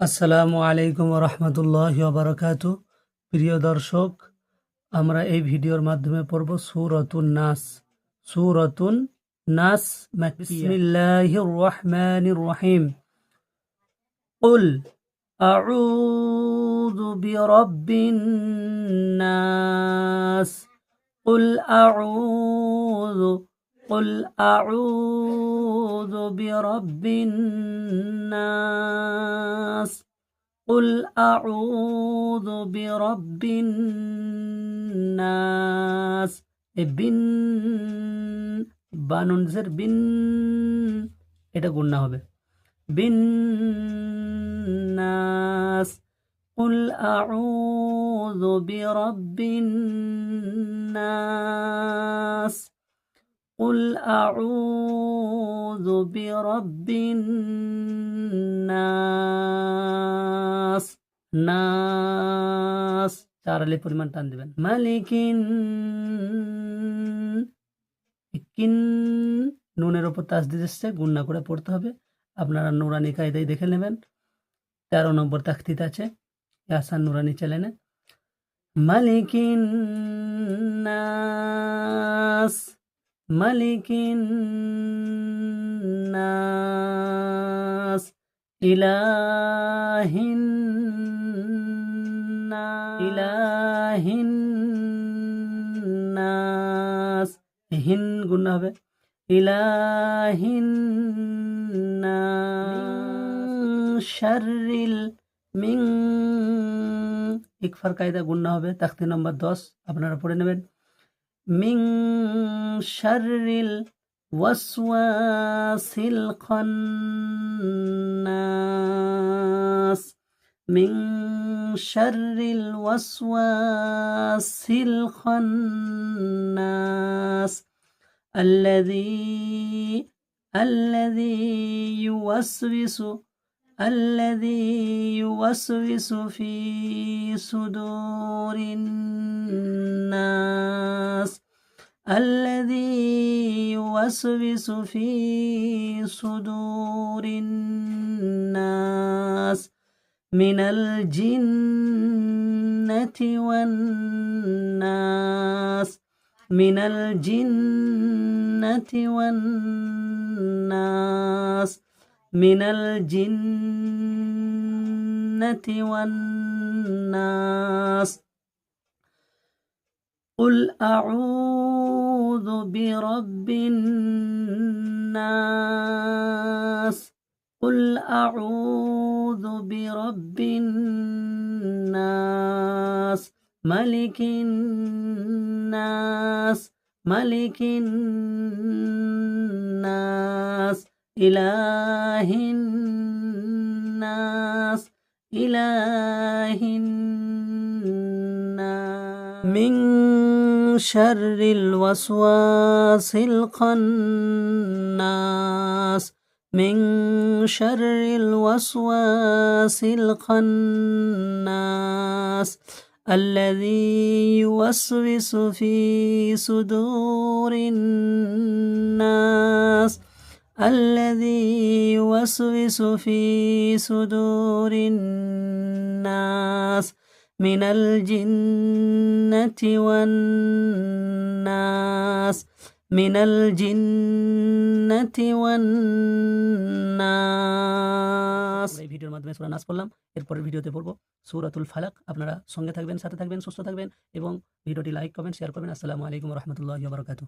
আসসালামু আলাইকুম রহমতুল্লাহ বারকাত প্রিয় দর্শক আমরা এই ভিডিওর মাধ্যমে পড়ব সুরতুন নাস সুরতুন নাস বিসমিল্লাহির রহমানির রহিম قل أعوذ برب الناس قل أعوذ قل أعوذ برب الناس قل أعوذ برب الناس এ বিন বানুনজের বিন এটা গুণনা হবে বিন নাস قل أعوذ برب الناس قل أعوذ برب الناس নাস চার আলি পরিমাণ টান দিবেন মালিকিন কিন নুনের ওপর তাসদিদ এসছে গুন্না করে পড়তে হবে আপনারা নুরানি কায়দায় দেখে নেবেন তেরো নম্বর তাখতিত আছে ইয়াসান নুরানি চ্যানেলে মালিকিন নাস মালিকিন ইলাহিন না- ইলাহিন নাস হিন গুণা হবে। ইলাহিন নাস মিং। ইকফার কায়দা গুণা হবে। তাখতি নম্বর দশ। আপনারা পড়ে নেবেন। মিং শাররিল وسواس القناس من شر الوسواس الخناس الذي الذي يوسوس الذي يوسوس في صدور الناس الذي يوسوس في صدور الناس من الجنة والناس من الجنة والناس من الجنة والناس قل أعوذ برب الناس. قل أعوذ برب الناس. ملك الناس. ملك الناس. إله الناس. إله الناس. من شر الوسواس الخناس من شر الوسواس الخناس الذي يوسوس في صدور الناس. الذي يوسوس في صدور الناس. من الجنة والناس من الجنة والناس এই ভিডিওর মাধ্যমে সূরা নাস পড়লাম এরপরের ভিডিওতে পড়বো সূরাতুল ফালাক আপনারা সঙ্গে থাকবেন সাথে থাকবেন সুস্থ থাকবেন এবং ভিডিওটি লাইক কমেন্ট শেয়ার করবেন আসসালামু আলাইকুম রহমতুল্লাহ বারকাতু